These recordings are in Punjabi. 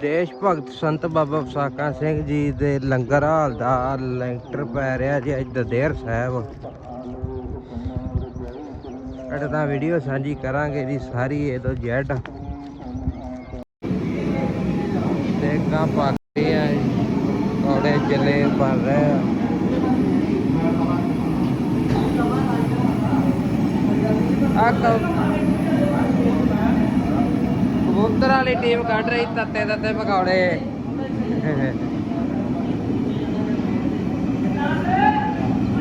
ਦੇਸ਼ ਭਗਤ ਸੰਤ ਬਾਬਾ ਫਸਾਕਾ ਸਿੰਘ ਜੀ ਦੇ ਲੰਗਰ ਹਾਲ ਦਾ ਲੈਂਟਰ ਪੈ ਰਿਹਾ ਜੀ ਅੱਜ ਦਦੇਰ ਸਾਹਿਬ। ਅੱਜ ਤਾਂ ਵੀਡੀਓ ਸਾਂਝੀ ਕਰਾਂਗੇ ਜੀ ਸਾਰੀ ਇਹ ਤੋਂ ਜੈਡ ਦੇਖਾਂ ਪਾਕੇ ਆ ਕੋੜੇ ਜਲੇ ਬਣ ਰਹੇ। ਆ ਆ ਕਬੂਤਰ ਵਾਲੀ ਟੀਮ ਕੱਢ ਰਹੀ, ਤੱਤੇ ਤੱਤੇ ਪਕੌੜੇ।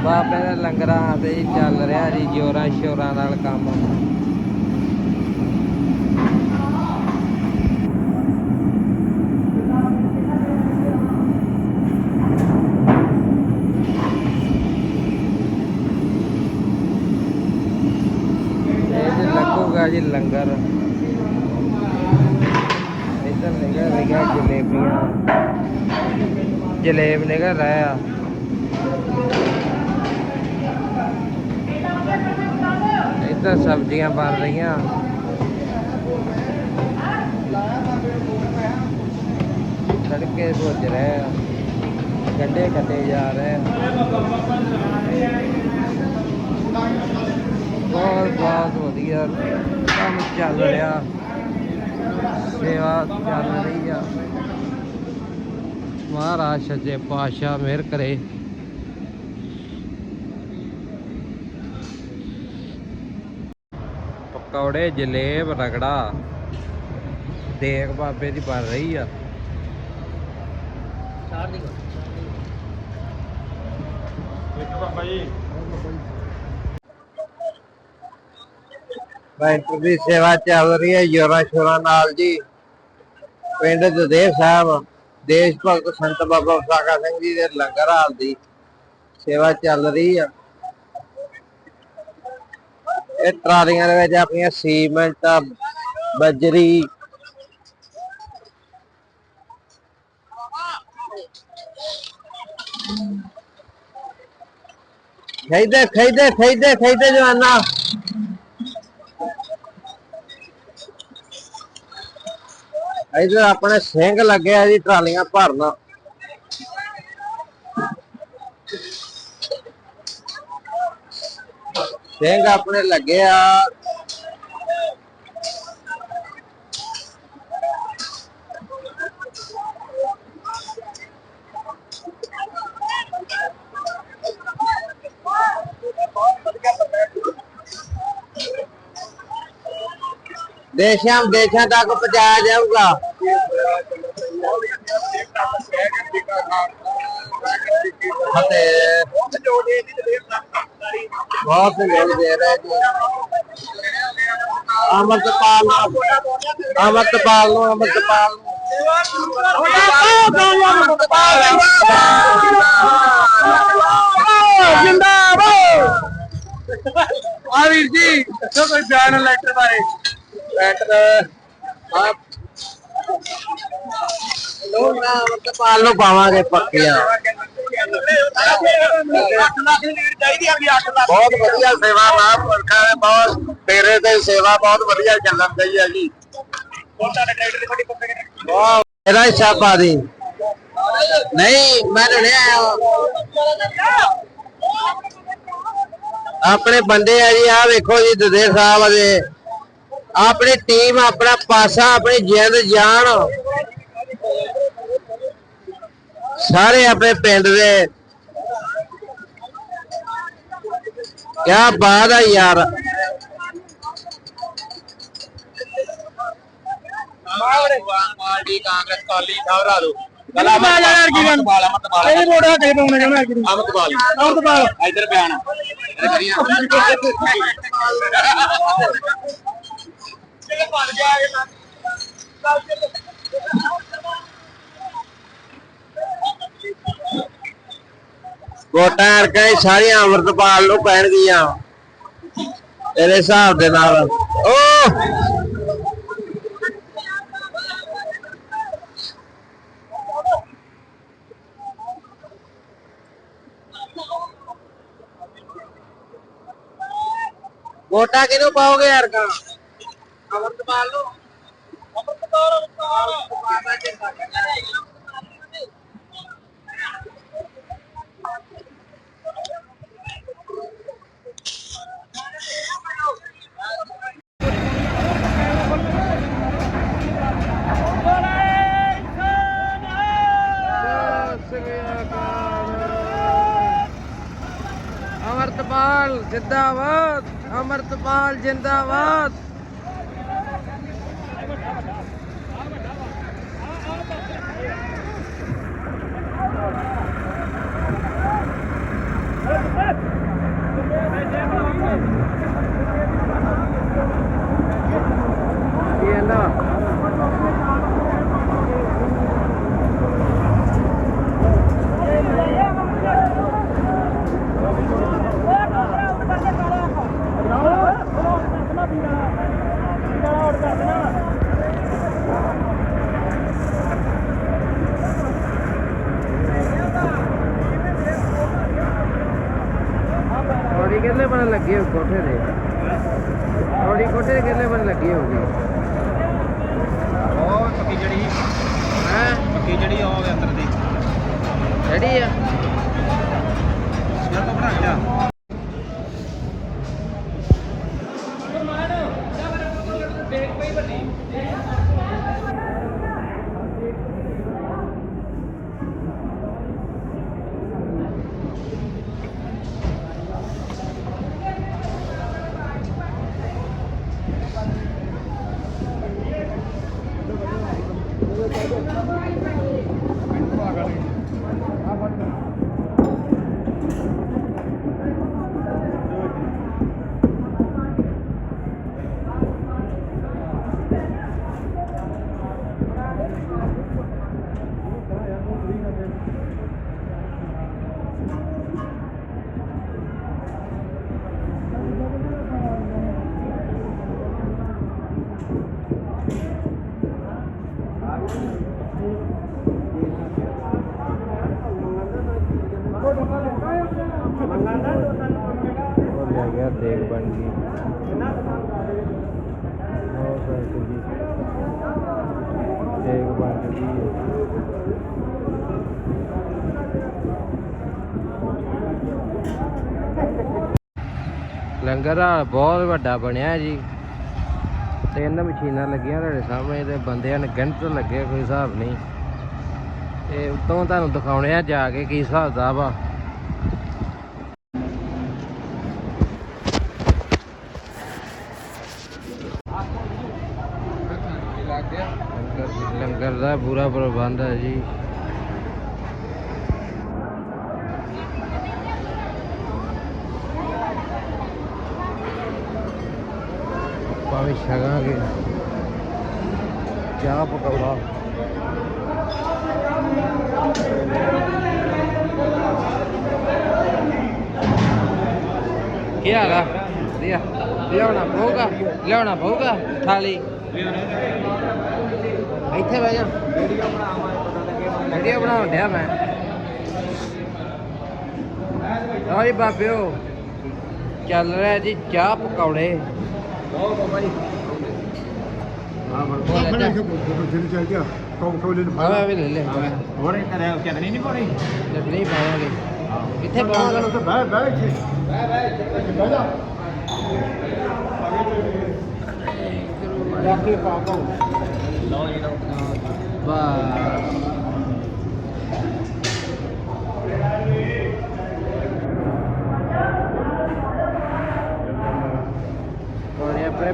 ਬਾਬੇ ਦੇ ਲੰਗਰਾਂ ਤੇ ਹੀ ਚੱਲ ਰਿਹਾ, ਜੀ, ਜੋਰਾਂ ਸ਼ੋਰਾਂ ਨਾਲ ਕੰਮ। ਲੱਗੂਗਾ ਜੀ ਲੰਗਰ। ਜਲੇਬ ਨਿਕਲ ਰਿਹਾ ਇੱਧਰ ਸਬਜ਼ੀਆਂ ਬਣ ਰਹੀਆਂ ਤੜਕੇ ਭੁੱਜ ਰਹੇ ਆ ਗੰਡੇ ਕੱਟੇ ਜਾ ਰਹੇ ਆ ਬਹੁਤ ਬਹੁਤ ਵਧੀਆ ਕੰਮ ਚੱਲ ਰਿਹਾ ਸੇਵਾ ਚੱਲ ਰਹੀ ਆ ਮਹਾਰਾਜ ਸੱਚੇ ਪਾਤਸ਼ਾਹ ਮਿਹਰ ਕਰੇ। ਪਕੌੜੇ ਜਲੇਬ ਰਗੜਾ ਦੇਖ ਬਾਬੇ ਦੀ ਬਣ ਰਹੀ ਆ। ਬੈਂਕ ਦੀ ਸੇਵਾ ਚੱਲ ਰਹੀ ਹੈ ਜੋਰਾਂ ਸ਼ੋਰਾਂ ਨਾਲ ਜੀ। ਪਿੰਡ ਦਦੇਵ ਸਾਹਿਬ। ਦੇਸ਼ ਭਗਤ ਸੰਤ ਬਾਬਾ ਫਸਾਕਾ ਸਿੰਘ ਜੀ ਦੇ ਲੰਗਰ ਹਾਲ ਦੀ ਸੇਵਾ ਚੱਲ ਰਹੀ ਆ। ਇਹ ਟਰਾਲੀਆਂ ਦੇ ਵਿੱਚ ਆਪਣੀਆਂ ਸੀਮੈਂਟ, ਬਜਰੀ ਖੈਦੇ ਖੈਦੇ ਖੈਦੇ ਖੈਦੇ ਜਵਾਨਾ। ਇਧਰ ਆਪਣੇ ਸਿੰਘ ਲੱਗਿਆ ਜੀ ਟਰਾਲੀਆਂ ਭਰਨ। ਸਿੰਘ ਆਪਣੇ ਲੱਗੇ ਦੇਸ਼ਾਂ ਦੇਸ਼ਾਂ ਤੱਕ ਪਹੁੰਚਾਇਆ ਜਾਊਗਾ। ਅਤੇ ਬਹੁਤ ਲੋਕ ਦੇ ਰਹੇ ਜੀ। ਅਮਰਤਪਾਲ ਨੂੰ ਅਮਰਤਪਾਲ ਨੂੰ ਅਮਰਤਪਾਲ ਨੂੰ। ਆ ਵੀਰ ਜੀ ਦੱਸੋ ਕੋਈ ਬਿਆਨ ਲੈਟਰ ਬਾਰੇ। ਲੈਟਰ ਆ ਲੋਕ ਅਮਰਤਪਾਲ ਨੂੰ ਪਾਵਾਂਗੇ ਪੱਕੀਆਂ। ਬਹੁਤ ਵਧੀਆ ਸੇਵਾ ਮਹਾਂਪੁਰਖਾਂ ਨੇ ਬਹੁਤ, ਤੇਰੇ ਤੇ ਸੇਵਾ ਬਹੁਤ ਵਧੀਆ ਚੱਲਣ ਦਈ ਹੈ ਜੀ। ਬਹੁਤ, ਇਹਦਾ ਹਿੱਸਾ ਪਾ ਦੀ ਨਹੀਂ, ਮੈਂ ਨਹੀਂ ਆਇਆ। ਆਪਣੇ ਬੰਦੇ ਆ ਜੀ ਆ ਵੇਖੋ ਜੀ ਦਦੇ ਸਾਹਿਬ ਦੇ ਆਪਣੀ ਟੀਮ ਆਪਣਾ ਪਾਸਾ ਆਪਣੀ ਜਿੰਦ ਜਾਨ। ਸਾਰੇ ਆਪਣੇ ਪਿੰਡ ਦੇ। ਕਿਆ ਬਾਤ ਆ ਯਾਰ। ਪਾਰਟੀ ਕਾਂਗਰਸ ਕਾਲੀ ਗਲਾ ਯਾਰ ਕੀ ਪਾਉਣਾ ਚਾਹੁੰਦਾ ਕਿ ਇੱਧਰ ਵੋਟਾਂ ਅਰਕਾਂ ਸਾਰੀਆਂ ਅਮਰਤਪਾਲ ਨੂੰ ਪੈਣਗੀਆਂ। ਤੇਰੇ ਹਿਸਾਬ ਦੇ ਨਾਲ। ਓ! ਵੋਟਾਂ ਕਿਹਨੂੰ ਪਾਓਗੇ ਅਰਕਾਂ ਅਮਰਤਪਾਲ ਨੂੰ ਅਮਰਤਪਾਲ ਜਿੰਦਾਬਾਦ ਅਮਰਤਪਾਲ ਜਿੰਦਾਬਾਦ ਕੀ ਕਹਿੰਦਾ ਕਿੰਨੇ ਬਣ ਲੱਗੀ ਹੋ ਕੋਠੇ ਦੇ ਥੋੜੀ ਕੋਠੇ ਦੇ ਕਿੰਨੇ ਬਣ ਲੱਗੀ ਹੋਗੀ। ਉਹ ਪੱਕੀ ਜਿਹੜੀ ਹੈ? ਪੱਕੀ ਉਹ ਹੋਵੇ ਅੰਦਰ ਦੀ। ਰੈਡੀ ਆ। ਤੋਂ ਬਣਾ ਲਿਆ। ਉਹ ਲੈ ਗਿਆ ਦੇਖ ਬਣ ਗਈ ਬਹੁਤ ਸਾਰੀ ਜੀ ਲੰਗਰ ਆ ਬਹੁਤ ਵੱਡਾ ਬਣਿਆ ਜੀ। ਤਿੰਨ ਮਸ਼ੀਨਾਂ ਲੱਗੀਆਂ ਤੁਹਾਡੇ ਸਾਹਮਣੇ ਤੇ ਬੰਦਿਆਂ ਨੇ ਗਿਣਤ ਲੱਗੇ ਕੋਈ ਹਿਸਾਬ ਨਹੀਂ। ਤੇ ਉਤੋਂ ਤੁਹਾਨੂੰ ਦਿਖਾਉਣੇ ਆ ਜਾ ਕੇ ਕੀ ਹਿਸਾਬ ਦਾ ਵਾ ਲੰਗਰ- ਦਾ ਪੂਰਾ ਪ੍ਰਬੰਧ ਹੈ ਜੀ। ਭਾਵੇਂ ਛਕਾਂਗੇ। ਚਾਹ ਪਕੌੜਾ। ਕੀ ਹਾਲ ਆ? ਵਧੀਆ। ਲਿਆਉਣਾ ਪਊਗਾ? ਲਿਆਉਣਾ ਪਊਗਾ? ਥਾਲੀ? ਇੱਥੇ ਬਹਿ ਜਾ। ਵੀਡੀਓ ਬਣਾਉਣ ਡਿਆ ਮੈਂ। ਲਓ ਜੀ ਬਾਬਿਓ। ਚੱਲ ਰਿਹਾ ਜੀ ਚਾਹ ਪਕੌੜੇ। ਬਹੁਤ ਬਾਬਾ ਜੀ। ਹਾਂ ਜਿਹੜੀ ਚਾਹੀਦੀ ਆ ਕੌਮ ਕੋਲੇ ਨੂੰ ਆਵਾ ਵੀ ਲੈ ਲੈ ਹੋਰ ਇਹ ਕਰੇ ਚਟਨੀ ਨਹੀਂ ਪਾਉਣੀ ਚਟਨੀ ਪਾਵਾਂਗੇ ਕਿੱਥੇ ਪਾਵਾਂਗੇ ਤਾਂ ਬਹਿ ਬਹਿ ਇੱਥੇ ਬਹਿ ਬਹਿ ਇੱਥੇ ਬਹਿ ਜਾ ਜਾ ਕੇ ਪਾ ਪਾਉ ਲਓ ਜੀ ਲਓ ਆਪਣੇ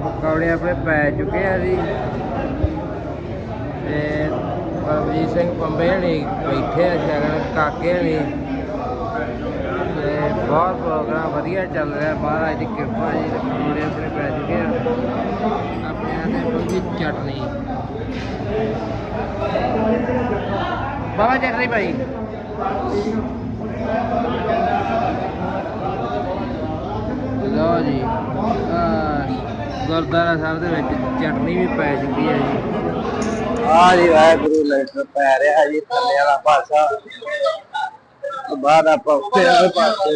ਪਕੌੜੇ ਆਪਣੇ ਪੈ ਚੁੱਕੇ ਆ ਜੀ ਤੇ ਪਰਮਜੀਤ ਸਿੰਘ ਪੰਬੇ ਹਣੀ ਬੈਠੇ ਆ ਸ਼ਗਨ ਕਾਕੇ ਹਣੀ। ਤੇ ਬਹੁਤ ਪ੍ਰੋਗਰਾਮ ਵਧੀਆ ਚੱਲ ਰਿਹਾ, ਮਹਾਰਾਜ ਦੀ ਕਿਰਪਾ ਜੀ ਪੂਰੇ ਪਕੌੜੇ ਆਪਣੇ ਪੈ ਚੁੱਕੇ ਆ ਆਪਣੇ ਆਦੇ ਬੰਦੀ ਚਟਨੀ। ਬਾਬਾ ਚਟਨੀ ਭਾਈ ਲਓ ਜੀ ਆਹ ਗੁਰਦੁਆਰਾ ਸਾਹਿਬ ਦੇ ਵਿੱਚ ਚਟਨੀ ਵੀ ਪੈ ਚੁੱਕੀ ਹੈ ਜੀ। ਆ ਜੀ ਵਾਹਿਗੁਰੂ ਲੈਟਰ ਪੈ ਰਿਹਾ ਜੀ ਥੱਲੇ ਵਾਲਾ ਪਾਸਾ। ਬਾਹਰ ਆਪਾਂ ਉੱਤੇ ਵਾਲੇ ਪਾਸੇ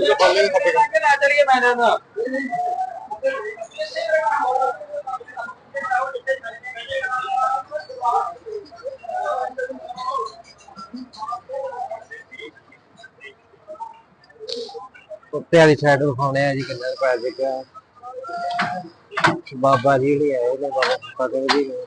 ਉੱਤੇ ਵਾਲੀ ਸਾਈਡ ਦਿਖਾਉਣੇ ਆ ਜੀ ਕਿੰਨਾ ਪੈ ਗਿਆ। ਬਾਬਾ ਜੀ ਲਈ ਆਏ ਨੇ ਬਾਬਾ ਫਤਿਹ ਜੀ ਨੇ।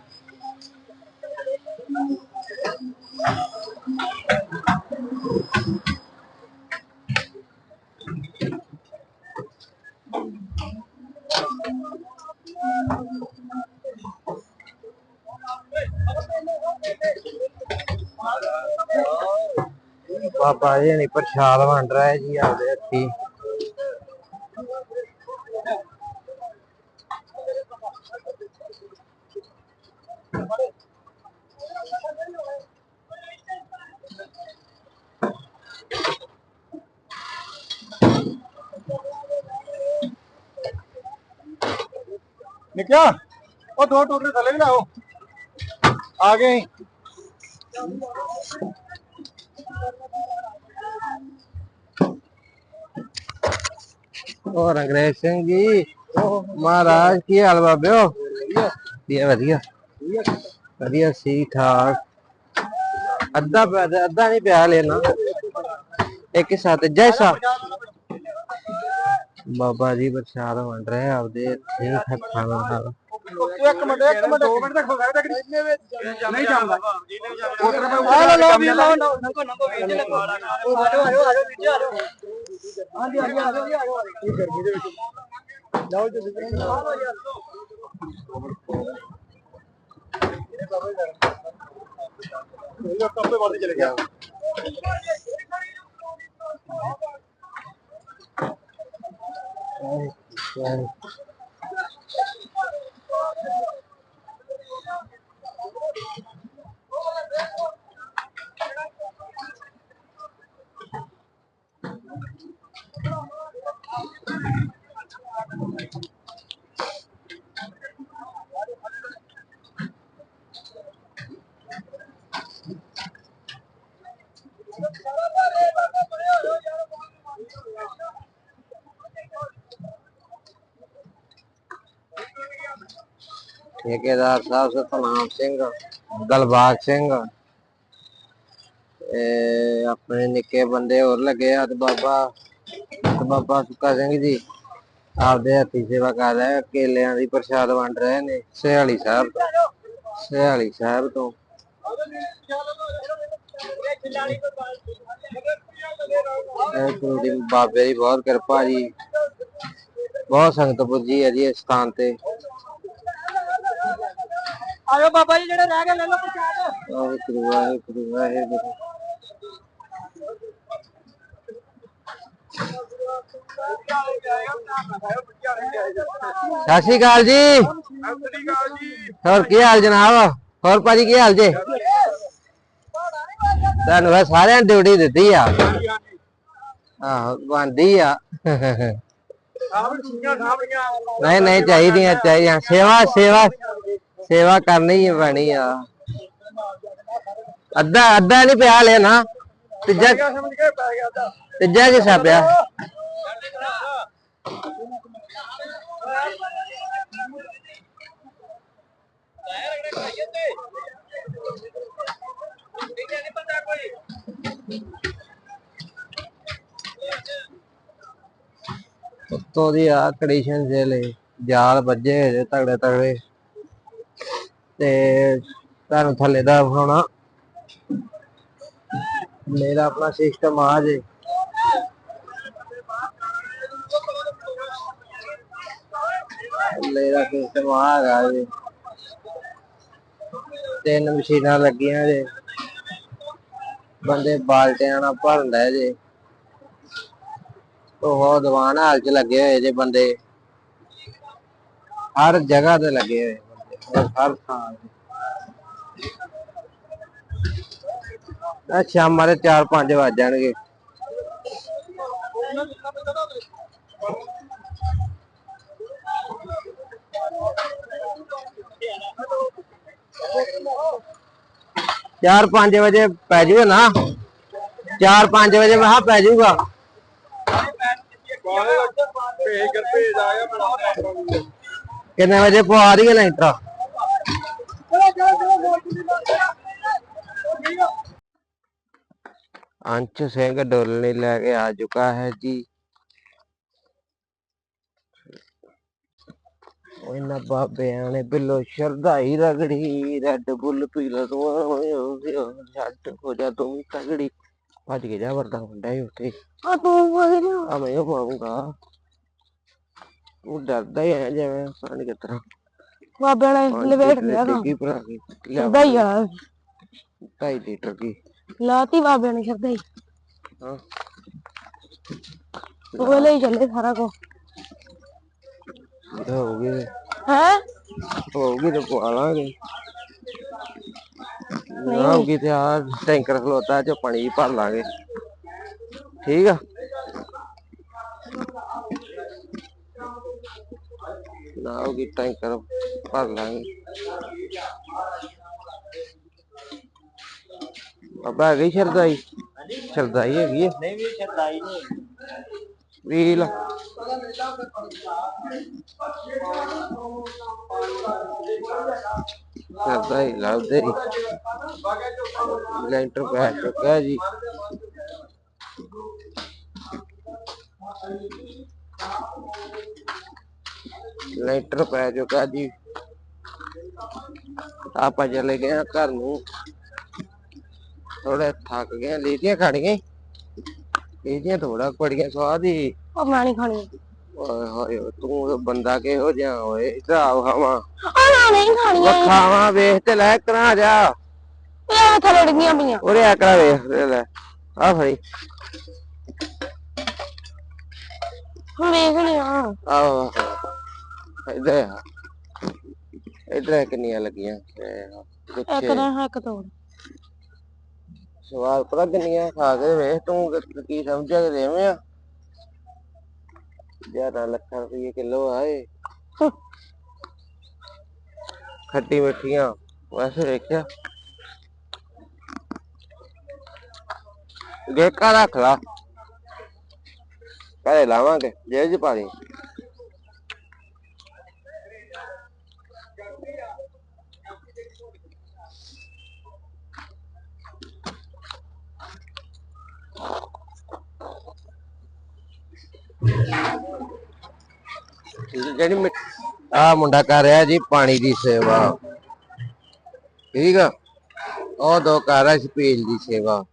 ਬਾਬਾ ਜੀ ਨੇ ਪ੍ਰਸ਼ਾਦ ਵੰਡ ਰਿਹਾ ਜੀ ਆਪਦੇ ਹੱਥੀ ਨਿਕਿਆ ਉਹ ਦੋ ਟੋਕਰੇ ਥੱਲੇ ਵੀ ਲਾਓ ਆ ਗਏ ਹੋਰ ਅੰਗਰੇਜ਼ ਸਿੰਘ ਜੀ। ਮਹਾਰਾਜ ਕੀ ਹਾਲ ਬਾਬਿਓ ਵਧੀਆ। ਵਧੀਆ ਵਧੀਆ। ਸੀ ਠਾਕ ਅੱਧਾ ਅੱਧਾ ਨਹੀਂ ਪਿਆ ਲੈਣਾ ਇੱਕ ਸਾਥ ਜੈਸਾ ਬਾਬਾ ਜੀ ਪ੍ਰਸ਼ਾਦ ਵੰਡ ਰਹੇ ਆਪਦੇ ਠੀਕ ਹੱਥਾਂ ਨਾਲ। ਇੱਕ ਮਿੰਟ ਇੱਕ ਮਿੰਟ। ਦੋ ਮਿੰਟ ਤੱਕ ਹੋ ਸਕਦਾ ਨਹੀਂ ਜਾਂਦਾ ਆ ਲੋ ਲੋ ਵੀ ਲੋ ਨੰਗੋ ਨੰਗੋ ਵੀ ਜੇ ਲਗਵਾ ਲਾ ਆਜੋ ਆਜੋ ਆਜੋ ਵਿੱਚ ਆਜੋ ਹਾਂਜੀ ਹਾਂਜੀ ਆਜੋ ਜੀ ਆਜੋ ਇਹ ਗਰਮੀ ਦੇ ਵਿੱਚ। ਜਾਓ ਜੀ ਸਿੱਧੇ ਇਹ ਕੱਪੇ ਵੱਧ ਚਲੇ ਗਿਆ। ਠੇਕੇਦਾਰ ਸਾਹਿਬ ਸਤਨਾਮ ਸਿੰਘ ਦਲਬਾਗ ਸਿੰਘ ਇਹ ਆਪਣੇ ਨਿੱਕੇ ਬੰਦੇ ਹੋਰ ਲੱਗੇ ਆ ਤੇ ਬਾਬਾ ਸੁੱਕਾ ਸਿੰਘ ਜੀ ਆਪਦੇ ਹੱਥੀ ਸੇਵਾ ਕਰ ਰਹੇ ਆ, ਕੇਲਿਆਂ ਦੀ ਪ੍ਰਸ਼ਾਦ ਵੰਡ ਰਹੇ ਨੇ ਸਿਹਾਲੀ ਸਾਹਿਬ ਤੋਂ ਸਿਹਾਲੀ ਸਾਹਿਬ ਤੋਂ। ਇਹ ਗੁਰੂ ਦੀ ਬਾਬੇ ਦੀ ਬਹੁਤ ਕਿਰਪਾ ਜੀ। ਬਹੁਤ ਸੰਗਤ ਪੁੱਜੀ ਹੈ ਜੀ ਇਸ ਸਥਾਨ ਤੇ। ਆਜੋ ਬਾਬਾ ਜੀ ਜਿਹੜੇ ਰਹਿ ਗਏ ਲੈ ਲਓ ਪ੍ਰਸ਼ਾਦ। ਵਾਹਿਗੁਰੂ ਵਾਹਿਗੁਰੂ ਵਾਹਿਗੁਰੂ। ਸਤਿ ਸ਼੍ਰੀ ਅਕਾਲ ਜੀ। ਹੋਰ ਕੀ ਹਾਲ ਜਨਾਬ? ਹੋਰ ਭਾਜੀ ਕੀ ਹਾਲ ਜੇ? ਤੁਹਾਨੂੰ ਮੈਂ ਸਾਰਿਆਂ ਨੂੰ ਡਿਊਟੀ ਦਿੱਤੀ ਆ। ਆਹੋ ਬੰਦੀ ਆ। ਨਹੀਂ ਨਹੀਂ, ਚਾਹੀਦੀਆਂ ਚਾਹੀਦੀਆਂ। ਸੇਵਾ ਸੇਵਾ ਸੇਵਾ ਕਰਨੀ ਹੀ ਪੈਣੀ ਆ। ਅੱਧਾ ਅੱਧਾ ਨਹੀਂ ਪਿਆ ਲੈ ਨਾ। ਤੀਜਾ ਤੀਜਾ ਕਿਸਾ ਪਿਆ ਉੱਤੋਂ ਦੀ ਆ ਕੰਡੀਸ਼ਨ ਦੇ ਲਈ ਜਾਲ ਵੱਜੇ ਹੋਏ ਤਗੜੇ ਤਗੜੇ। ਤੇ ਤੁਹਾਨੂੰ ਥੱਲੇ ਦਾ ਵਿਖਾਉਣਾ। ਮੇਰਾ ਆਪਣਾ ਸਿਸਟਮ ਆ ਜੇ। ਮੇਰਾ ਸਿਸਟਮ ਆ ਹੈਗਾ ਜੀ। ਤਿੰਨ ਮਸ਼ੀਨਾਂ ਲੱਗੀਆਂ ਜੇ। ਬੰਦੇ ਬਾਲਟਿਆਂ ਨਾਲ ਭਰਨ ਲੈ ਜੇ। ਉਹ ਦੀਵਾਨ ਹਾਲ ਚ ਲੱਗੇ ਹੋਏ ਜੇ ਬੰਦੇ। ਹਰ ਜਗ੍ਹਾ ਤੇ ਲੱਗੇ ਹੋਏ ਬੰਦੇ, ਹਰ ਥਾਂ ਤੇ। ਆ ਸ਼ਾਮਾਂ ਦੇ 4-5 ਵੱਜ ਜਾਣਗੇ। ਚਾਰ ਪੰਜ ਵਜੇ ਪੈ ਜੂਗਾ ਨਾ? ਚਾਰ ਪੰਜ ਵਜੇ ਮੈਂ ਕਿਹਾ ਪੈ ਜੂਗਾ। ਕਿੰਨੇ ਵਜੇ ਪਵਾ ਰਹੀ ਹੈ ਲੈਂਟਰ ਅੰਸ਼ ਸਿੰਘ ਡੋਲਣੀ ਲੈ ਕੇ ਆ ਚੁੱਕਾ ਹੈ ਉਹ ਇਹਨਾਂ ਬਾਬਿਆਂ ਨੇ ਬਿੱਲੋ ਸ਼ਰਧਾਈ ਰਗੜੀ ਰੈੱਡ ਬੁੱਲ ਪੀਲਾ ਤੋਂ ਛੱਡ ਹੋ ਜਾ ਤੂੰ ਵੀ ਤਗੜੀ। ਭੱਜ ਕੇ ਜਾ ਵਰਦਾ ਹੁੰਦਾ ਹੀ ਉੱਥੇ। ਆ ਤੂੰ ਵਗਿਆ ਆ ਮੈਂ ਉਹ ਪਾਉਂਗਾ। ਉਹ ਡਰਦਾ ਹੀ ਹੈ ਜਿਵੇਂ ਕਿਸ ਤਰ੍ਹਾਂ। ਬਾਬੇ ਨੇ ਲਵੇਟ ਲਿਆ ਕੰਮ ਕੀ ਭਰਾ ਕੀ। ਲਿਆ ਦਈ ਆ। ਢਾਈ ਲੀਟਰ ਕੀ? ਲਾਤੀ ਬਾਬੇ ਨੇ ਸ਼ਰਦਾ ਹੀ। ਹਾਂ ਉਹ ਲਈ ਚੱਲੇ ਸਾਰਾ ਕੋ ਹੋਊਗੀ ਹੈ ਹੋਊਗੀ ਤੇ ਪਵਾ ਲਾਂਗੇ ਨਾ ਹੋਊਗੀ ਤੇ ਆ ਟੈਂਕਰ ਖਲੋਤਾ ਚ ਪਾਣੀ ਭਰ ਲਾਂਗੇ ਠੀਕ ਆ ਨਾ ਹੋਊਗੀ ਟੈਂਕਰ ਭਰ ਲਾਂਗੇ ਬਾਬਾ ਹੈਗੀ ਸ਼ਰਦਾਈ ਸ਼ਰਦਾਈ ਹੈਗੀ ਹੈ ਨਹੀਂ ਵੀ ਸ਼ਰਦਾਈ ਨਹੀਂ ਵੀਲ ਸ਼ਰਦਾਈ ਲਾਉਦੇ ਲੈਂਟਰ ਪੈ ਚੁੱਕਾ ਜੀ। ਲੈਂਟਰ ਪੈ ਚੁੱਕਾ ਜੀ। ਆਪਾਂ ਚਲੇ ਗਏ ਘਰ ਨੂੰ। ਥੋੜੇ ਥੱਕ ਗਏ ਲੀਟੀਆਂ ਖਾਣੀਆਂ ਲੀਟੀਆਂ ਥੋੜਾ ਬੜੀਆਂ ਸਵਾਦ ਹੀ। ਉਹ ਮੈਂ ਨਹੀਂ ਖਾਣੀ। ਓਏ ਹੋਏ ਤੂੰ ਤਾਂ ਬੰਦਾ ਕਿਹੋ ਜਿਹਾ ਓਏ ਇਧਰ ਆਓ ਖਾਵਾਂ। ਆ ਮੈਂ ਨਹੀਂ ਖਾਣੀ ਉਹ ਖਾਵਾਂ ਵੇਖ ਤੇ ਲੈ ਕਰਾਂ ਜਾ। ਇਹ ਥੱਲੇ ਡਿੱਗੀਆਂ ਪਈਆਂ। ਉਰੇ ਆ ਕਰਾ ਵੇਖ ਲੈ ਲੈ। ਆ ਫੜੀ। ਹੁਣ ਵੇਖਣੇ ਆ। ਆਹ ਇਧਰ ਆ। ਇਧਰ ਕਿੰਨੀਆਂ ਲੱਗੀਆਂ। ਇਹ ਇੱਕ ਹੈ ਇੱਕ ਤੋੜ। ਸਵਾਲ ਪਤਾ ਕਿੰਨੀਆਂ ਖਾ ਕੇ ਵੇਖ ਤੂੰ ਕਿ- ਕੀ ਸਮਝਿਆ ਕਿ ਦੇਵੇਂ ਆ ਜ਼ਿਆਦਾ ਲੱਖਾਂ ਰੁਪਏ ਕਿਲੋ ਆਏ ਖੱਟੀ ਮਿੱਠੀਆਂ ਵੈਸੇ ਵੇਖਿਆ ਗੇਕਾ ਰੱਖ ਲਾ ਘਰੇ ਲਾਵਾਂਗੇ ਜੇਬ ਚ ਪਾ ਲਈ ਜਿਹੜੀ ਆ ਮੁੰਡਾ ਕਰ ਰਿਹਾ ਜੀ, ਪਾਣੀ ਦੀ ਸੇਵਾ। ਠੀਕ ਆ? ਉਹ ਦੋ ਕਰ ਰਿਹਾ ਛਪੀਲ ਦੀ ਸੇਵਾ।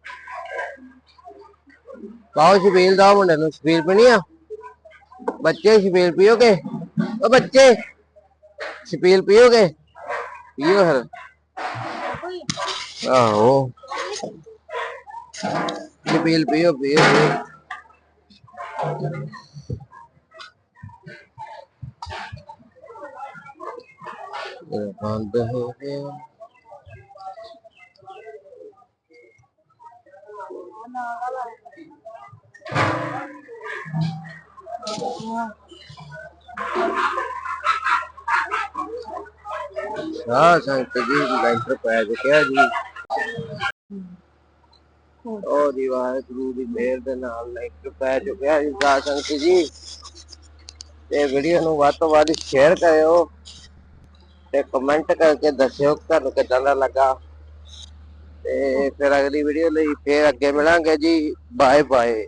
ਪਾਓ ਛਪੀਲ ਦਾ ਮੁੰਡੇ ਨੂੰ ਛਪੀਲ ਪੀਣੀ ਆ? ਬੱਚੇ ਛਪੀਲ ਪੀਓਗੇ? ਉਹ ਬੱਚੇ ਛਪੀਲ ਪੀਓਗੇ? ਪੀਓ ਫਿਰ। ਆਹੋ। ਛਪੀਲ ਪੀਓ ਪੀਓ। ਪੀਓ। ਇਹ ਬੰਦ ਹੋ ਗਿਆ ਹਾਂ ਸੰਤ ਲੈਂਟਰ ਪੈ ਚੁੱਕਿਆ ਜੀ ਉਹ ਦੀਵਾਰ ਗੁਰੂ ਦੀ ਮਿਹਰ ਦੇ ਨਾਲ ਲੈਂਟਰ ਪੈ ਚੁੱਕਿਆ ਜੀ ਸਾਧ ਸੰਗਤ ਜੀ। ਤੇ ਵੀਡੀਓ ਨੂੰ ਵੱਧ ਤੋਂ ਵੱਧ ਸ਼ੇਅਰ ਕਰਿਓ ਤੇ ਕਮੈਂਟ ਕਰਕੇ ਦੱਸਿਓ ਤੁਹਾਨੂੰ ਕਿਦਾਂ ਦਾ ਲੱਗਾ। ਤੇ ਫਿਰ ਅਗਲੀ ਵੀਡੀਓ ਲਈ ਫੇਰ ਅੱਗੇ ਮਿਲਾਂਗੇ ਜੀ। Bye bye